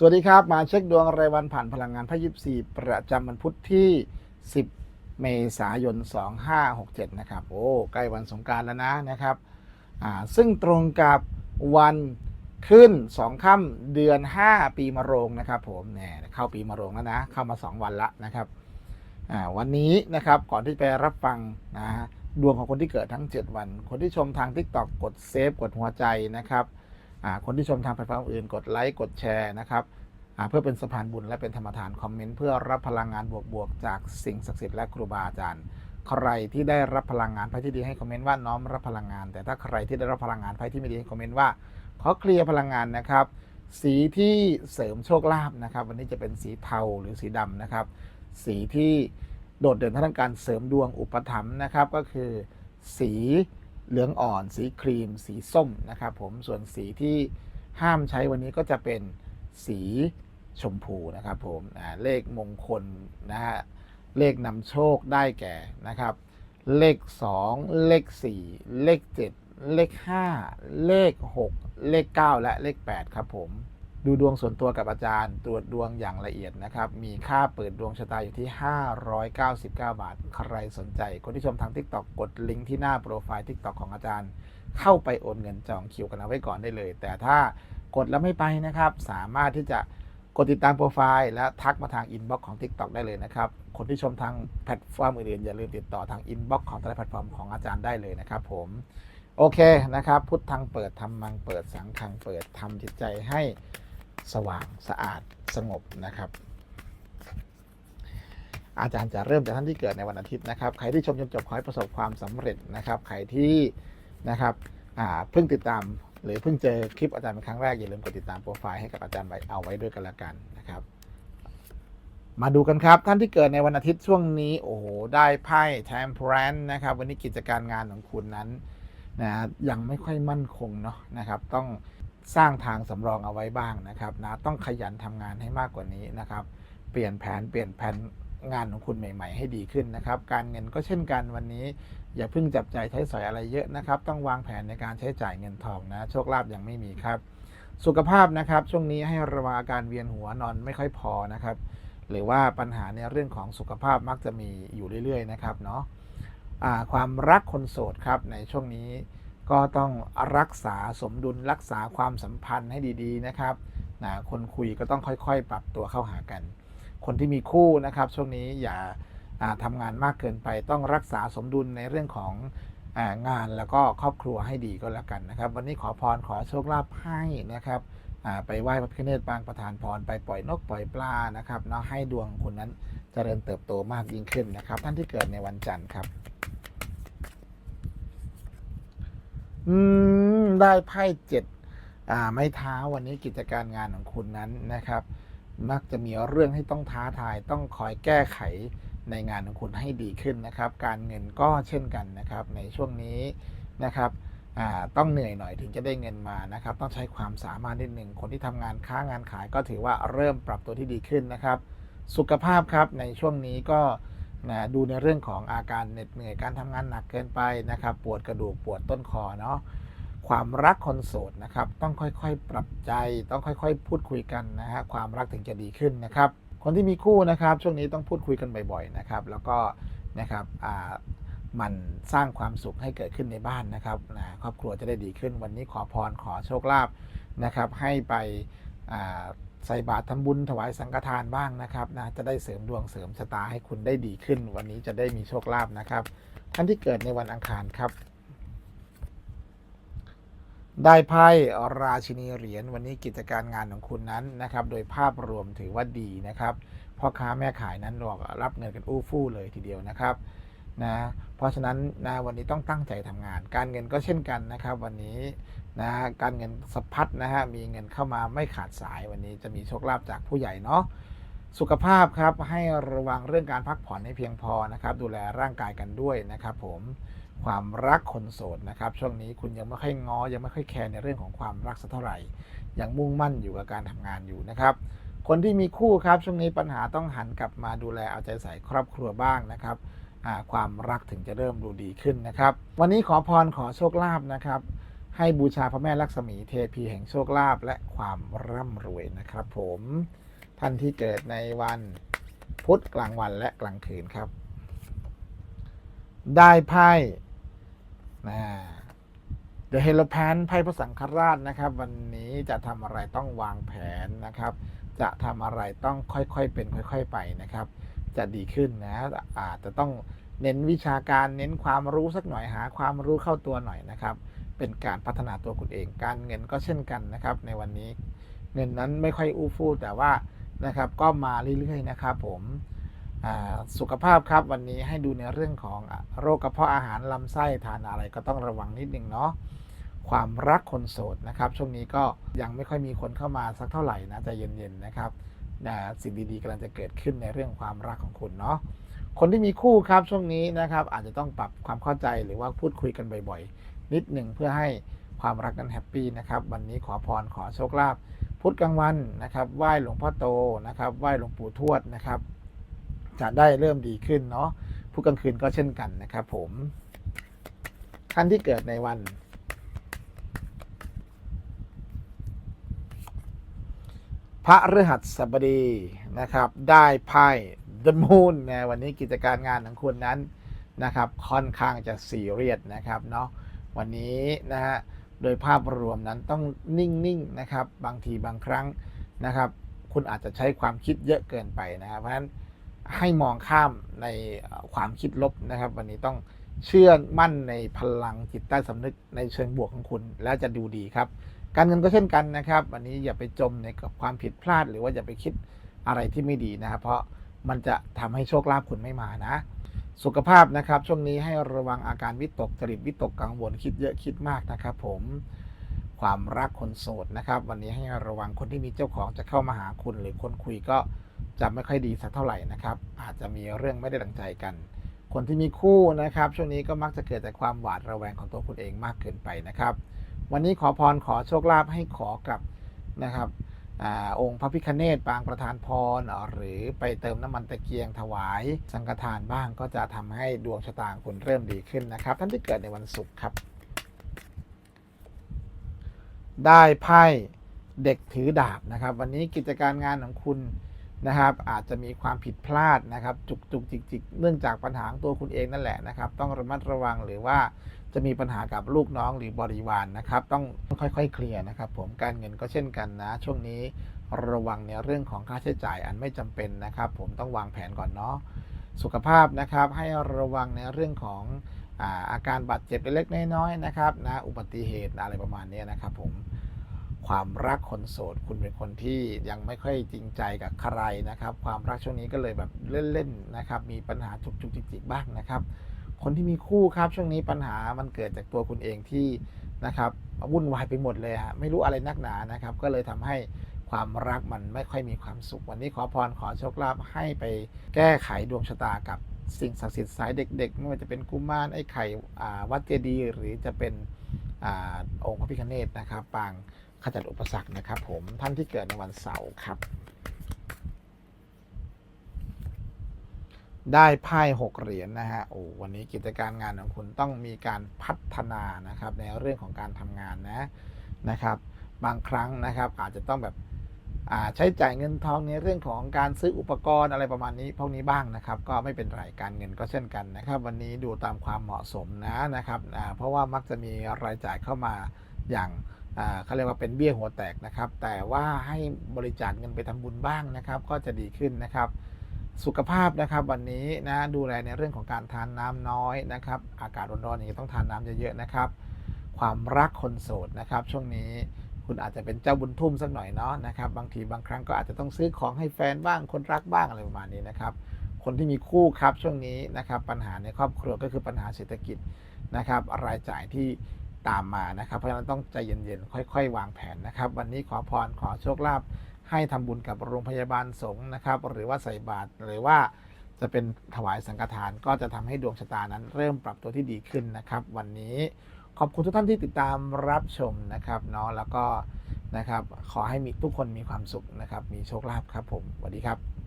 สวัสดีครับ มาเช็คดวงรายวันผ่านพลังงานพระยิบสี่ประจำวันพุธที่ 10 เมษายน 2567 นะครับ โอ้ใกล้วันสงการแล้วนะนะครับอ่าซึ่งตรงกับวันขึ้น 2ค่ำเดือน 5 ปีมะโรงนะครับผมเนี่ยเข้าปีมะโรงแล้วนะ เข้ามา 2 วันละนะครับอ่าวันนี้นะครับก่อนที่จะไปรับฟังนะดวงของคนที่เกิดทั้ง 7 วัน คนที่ชมทาง TikTok กดเซฟกดหัวใจนะครับ คนที่ชมทางแพลตฟอร์มอื่นกดไลค์กดแชร์นะครับเพื่อเป็นสะพานบุญและเป็นธรรมทานคอมเมนต์เพื่อรับพลังงานบวกๆจากสิ่งศักดิ์สิทธิ์และครูบาอาจารย์ ใครที่ได้รับพลังงานไพ่ที่ดีให้คอมเมนต์ว่าน้อมรับพลังงาน แต่ถ้าใครที่ได้รับพลังงานไพ่ที่ไม่ดีให้คอมเมนต์ว่าขอเคลียร์พลังงานนะครับ สีที่เสริมโชคลาภนะครับ วันนี้จะเป็นสีเทาหรือสีดำนะครับ สีที่โดดเด่นทางการเสริมดวงอุปถัมภ์นะครับก็คือ สี เหลืองอ่อน สีครีม สีส้มนะครับผมส่วนสีที่ห้ามใช้วันนี้ก็จะเป็นสีชมพูนะครับผมเลขมงคลนะฮะเลขนำโชคได้แก่นะครับ เลข 2 เลข 4 เลข 7 เลข 5 เลข 6 เลข 9 และเลข 8 ครับผม ดูดวงส่วนตัวกับอาจารย์ ตรวจดวงอย่างละเอียดนะครับ มีค่าเปิดดวงชะตาอยู่ที่ 599 บาท ใครสนใจ คนที่ชมทาง TikTok กดลิงก์ที่หน้าโปรไฟล์ TikTok ของอาจารย์ เข้าไปโอนเงินจองคิวกันเอาไว้ก่อนได้เลย แต่ถ้ากดแล้วไม่ไปนะครับ สามารถที่จะกดติดตามโปรไฟล์และทักมาทางอินบ็อกซ์ของ TikTok ได้เลยนะครับ คนที่ชมทางแพลตฟอร์มอื่นๆอย่าลืมติดต่อทางอินบ็อกซ์ของแต่ละแพลตฟอร์มของอาจารย์ได้เลยนะครับผมโอเคนะครับ พุทธังเปิดทำมังเปิดสังฆังเปิดทำจิตใจให้ สว่างสะอาดสงบนะครับ อาจารย์จะเริ่มจากท่านที่เกิดในวันอาทิตย์นะครับ ใครที่ชมจนจบขอให้ประสบความสำเร็จนะครับ ใครที่นะครับเพิ่งติดตามหรือเพิ่งเจอคลิปอาจารย์เป็นครั้งแรกอย่าลืมกดติดตามโปรไฟล์ให้กับอาจารย์ไว้เอาไว้ด้วยกันละกันนะครับ มาดูกันครับท่านที่เกิดในวันอาทิตย์ช่วงนี้ โอ้โหได้ไพ่ temperance นะครับ วันนี้กิจการงานของคุณนั้นนะยังไม่ค่อยมั่นคงเนาะนะครับ ต้อง สร้างทางสำรองเอาไว้บ้างนะครับนะต้องขยันทำงานให้มากกว่านี้นะครับ เปลี่ยนแผนเปลี่ยนแผนงานของคุณใหม่ ๆ ให้ดีขึ้นนะครับ การเงินก็เช่นกันวันนี้ อย่าเพิ่งจับใจใช้สอยอะไรเยอะนะครับ ต้องวางแผนในการใช้จ่ายเงินทองนะโชคลาภยังไม่มีครับ สุขภาพนะครับ ช่วงนี้ให้ระวังอาการเวียนหัวนอนไม่ค่อยพอนะครับ หรือว่าปัญหาในเรื่องของสุขภาพมักจะมีอยู่เรื่อย ๆ นะครับเนาะอ่าความรักคนโสดครับในช่วงนี้ ก็ต้องรักษาสมดุลรักษาความสัมพันธ์ให้ดีๆนะครับนะคนคุยก็ต้องค่อยๆ ปรับตัวเข้าหากัน คนที่มีคู่นะครับ ช่วงนี้อย่าอ่าทำงานมากเกินไปต้องรักษาสมดุลในเรื่องของงานแล้วก็ครอบครัวให้ดีก็แล้วกันนะครับ วันนี้ขอพรขอโชคลาภให้นะครับไปไหว้พระพิฆเนศปางประธานพรไปปล่อยนกปล่อยปลานะครับเนาะให้ดวงคุณนั้นเจริญเติบโตมากยิ่งขึ้นนะครับ ท่านที่เกิดในวันจันทร์ครับ อืม ได้ไพ่เจ็ดอ่า ไม้เท้าวันนี้กิจการงานของคุณนั้นนะครับ มักจะมีเรื่องให้ต้องท้าทายต้องคอยแก้ไขในงานของคุณให้ดีขึ้นนะครับ การเงินก็เช่นกันนะครับ ในช่วงนี้นะครับต้องเหนื่อยหน่อยถึงจะได้เงินมานะครับ ต้องใช้ความสามารถนิดหนึ่งคนที่ทำงานค้างานขายก็ถือว่าเริ่มปรับตัวที่ดีขึ้นนะครับ สุขภาพครับในช่วงนี้ก็ นะดูในเรื่องของอาการเหน็ดเหนื่อยการทำงานหนักเกินไปนะครับ ปวดกระดูกปวดต้นคอเนาะความรักคนโสดนะครับ ต้องค่อยๆปรับใจ ต้องค่อยๆ พูดคุยกันนะฮะความรักถึงจะดีขึ้นนะครับ คนที่มีคู่นะครับ ช่วงนี้ต้องพูดคุยกันบ่อยๆนะครับ แล้วก็นะครับอ่ามันสร้างความสุขให้เกิดขึ้นในบ้านนะครับนะครอบครัวจะได้ดีขึ้น วันนี้ขอพรขอโชคลาภนะครับ ให้ไปอ่า ใส่บาตรทำบุญถวายสังฆทานบ้างนะครับนะจะได้เสริมดวงเสริมชะตาให้คุณได้ดีขึ้น วันนี้จะได้มีโชคลาภนะครับ ท่านที่เกิดในวันอังคารครับ ได้ไพ่ราชินีเหรียญวันนี้กิจการงานของคุณนั้นนะครับ โดยภาพรวมถือว่าดีนะครับพ่อค้าแม่ขายนั้นรอกรับเงินกันอู้ฟู่เลยทีเดียวนะครับ นะเพราะฉะนั้นนะวันนี้ต้องตั้งใจทำงาน การเงินก็เช่นกันนะครับ วันนี้นะการเงินสะพัดนะฮะมีเงินเข้ามาไม่ขาดสายวันนี้จะมีโชคลาภจากผู้ใหญ่เนาะสุขภาพครับให้ระวังเรื่องการพักผ่อนให้เพียงพอนะครับ ดูแลร่างกายกันด้วยนะครับ ผมความรักคนโสดนะครับ ช่วงนี้คุณยังไม่ค่อยง้อยังไม่ค่อยแคร์ในเรื่องของความรักสักเท่าไหร่ ยังมุ่งมั่นอยู่กับการทำงานอยู่นะครับ คนที่มีคู่ครับช่วงนี้ปัญหาต้องหันกลับมาดูแลเอาใจใส่ครอบครัวบ้างนะครับ ความรักถึงจะเริ่มดูดีขึ้นนะครับ วันนี้ขอพรขอโชคลาภนะครับ ให้บูชาพระแม่ลักษมีเทพีแห่งโชคลาภและความร่ำรวยนะครับ ผมท่านที่เกิดในวันพุธกลางวันและกลางคืนครับ ได้ไพ่นะเดอะเฮโลแพนไพ่พระสังฆราชนะครับ วันนี้จะทำอะไรต้องวางแผนนะครับ จะทำอะไรต้องค่อยๆเป็นค่อย ๆ ไปนะครับ จะดีขึ้นนะอาจจะต้องเน้นวิชาการเน้นความรู้สักหน่อยหา ความรู้เข้าตัวหน่อยนะครับ เป็นการพัฒนาตัวคุณเอง การเงินก็เช่นกันนะครับ ในวันนี้เงินนั้นไม่ค่อยอู้ฟู่แต่ว่านะครับก็มาเรื่อยๆนะครับ ผมสุขภาพครับวันนี้ให้ดูในเรื่องของโรคกระเพาะอาหารลำไส้ทานอะไรก็ต้องระวังนิดนึงเนาะความรักคนโสดนะครับ ช่วงนี้ก็ยังไม่ค่อยมีคนเข้ามาสักเท่าไหร่นะใจเย็นๆนะครับ นะสิ่งดีๆกำลังจะเกิดขึ้นในเรื่องความรักของคุณเนาะคนที่มีคู่ครับช่วงนี้นะครับ อาจจะต้องปรับความเข้าใจหรือว่าพูดคุยกันบ่อยๆ นิดหนึ่งเพื่อให้ความรักนั้นแฮปปี้นะครับ วันนี้ขอพรขอโชคลาภพุธกลางวันนะครับไหว้หลวงพ่อโตนะครับไหว้หลวงปู่ทวดนะครับ จะได้เริ่มดีขึ้นเนาะพุธกลางคืนก็เช่นกันนะครับ ผมท่านที่เกิดในวัน พระฤหัสบดีนะครับ ได้ไพ่ The Moon นะวันนี้กิจการงานของคุณนั้นนะครับ ค่อนข้างจะซีเรียสนะครับเนาะวันนี้นะฮะโดยภาพรวมนั้นต้องนิ่งๆนะครับ บางทีบางครั้งนะครับ คุณอาจจะใช้ความคิดเยอะเกินไปนะครับเพราะฉะนั้นให้มองข้ามในความคิดลบนะครับ วันนี้ต้องเชื่อมั่นในพลังจิตใต้สำนึกในเชิงบวกของคุณ แล้วจะดูดีครับ การเงินก็เช่นกันนะครับ วันนี้อย่าไปจมในกับความผิดพลาด หรือว่าอย่าไปคิดอะไรที่ไม่ดีนะครับ เพราะมันจะทำให้โชคลาภคุณไม่มานะ สุขภาพนะครับช่วงนี้ให้ระวังอาการวิตกจริตวิตกกังวลคิดเยอะคิดมากนะครับ ผมความรักคนโสดนะครับ วันนี้ให้ระวังคนที่มีเจ้าของจะเข้ามาหาคุณ หรือคนคุยก็จะไม่ค่อยดีสักเท่าไหร่นะครับ อาจจะมีเรื่องไม่ได้ดังใจกัน คนที่มีคู่นะครับ ช่วงนี้ก็มักจะเกิดจากความหวาดระแวงของตัวคุณเองมากเกินไปนะครับ วันนี้ขอพรขอโชคลาภให้ขอกับนะครับอองค์พระพิคเนตปางประธานพร หรือไปเติมน้ำมันตะเกียงถวาย สังฆทานบ้างก็จะทำให้ดวงชะตางคุณเริ่มดีขึ้นนะครับ ท่านที่เกิดในวันศุกร์ครับ ได้ไพ่เด็กถือดาบนะครับ วันนี้กิจการงานของคุณนะครับ อาจจะมีความผิดพลาดนะครับ จุกจุกจิกจิกเนื่องจากปัญหาตัวคุณเองนั่นแหละนะครับ ต้องระมัดระวังหรือว่า จะมีปัญหากับลูกน้องหรือบริวารนนะครับ ต้องค่อยๆ เคลียร์นะครับผมการเงินก็เช่นกันนะ ช่วงนี้ระวังในเรื่องของค่าใช้จ่ายอันไม่จำเป็นนะครับ ผมต้องวางแผนก่อนเนาะสุขภาพนะครับให้ระวังในเรื่องของอาอาการบาดเจ็บเล็กๆน้อยๆนะครับนะอุบัติเหตุอะไรประมาณนี้นะครับ ผมความรักคนโสดคุณเป็นคนที่ยังไม่ค่อยจริงใจกับใครนะครับ ความรักช่วงนี้ก็เลยแบบเล่นๆนะครับ มีปัญหาจุกจุกจิกจิกบ้างนะครับ คนที่มีคู่ครับช่วงนี้ปัญหามันเกิดจากตัวคุณเองที่นะครับวุ่นวายไปหมดเลยฮะไม่รู้อะไรนักหนานะครับ ก็เลยทำให้ความรักมันไม่ค่อยมีความสุข วันนี้ขอพรขอโชคลาภให้ไปแก้ไขดวงชะตากับสิ่งศักดิ์สิทธิ์สายเด็กๆไม่ว่าจะเป็นกุมารไอ้ไข่วัดเจดีย์หรือจะเป็นอองค์พระพิฆเนศนะครับปางขจัดอุปสรรคนะครับผมท่านที่เกิดในวันเสาร์ครับ ได้ไพ่หกเหรียญนะฮะโอ้วันนี้กิจการงานของคุณต้องมีการพัฒนานะครับ ในเรื่องของการทำงานนะนะครับ บางครั้งนะครับอาจจะต้องแบบใช้จ่ายเงินทองในเรื่องของการซื้ออุปกรณ์อะไรประมาณนี้พวกนี้บ้างนะครับ ก็ไม่เป็นไรการเงินก็เช่นกันนะครับ วันนี้ดูตามความเหมาะสมนะนะครับเพราะว่ามักจะมีรายจ่ายเข้ามาอย่างเขาเรียกว่าเป็นเบี้ยหัวแตกนะครับ แต่ว่าให้บริจาคเงินไปทำบุญบ้างนะครับ ก็จะดีขึ้นนะครับ สุขภาพนะครับวันนี้นะดูแลในเรื่องของการทานน้ำน้อยนะครับ อากาศร้อนๆอย่างนี้ต้องทานน้ำเยอะๆนะครับ ความรักคนโสดนะครับ ช่วงนี้คุณอาจจะเป็นเจ้าบุญทุ่มสักหน่อยเนาะนะครับบางทีบางครั้งก็อาจจะต้องซื้อของให้แฟนบ้างคนรักบ้างอะไรประมาณนี้นะครับ คนที่มีคู่ครับช่วงนี้นะครับปัญหาในครอบครัวก็คือปัญหาเศรษฐกิจนะครับรายจ่ายที่ตามมานะครับ เพราะฉะนั้นต้องใจเย็นๆค่อย ๆ วางแผนนะครับ วันนี้ขอพรขอโชคลาภ ให้ทำบุญกับโรงพยาบาลสงฆ์นะครับ หรือว่าใส่บาตรหรือว่าจะเป็นถวายสังฆทานก็จะทำให้ดวงชะตานั้นเริ่มปรับตัวที่ดีขึ้นนะครับ วันนี้ขอบคุณทุกท่านที่ติดตามรับชมนะครับเนาะแล้วก็นะครับขอให้มีทุกคนมีความสุขนะครับ มีโชคลาภครับผมสวัสดีครับ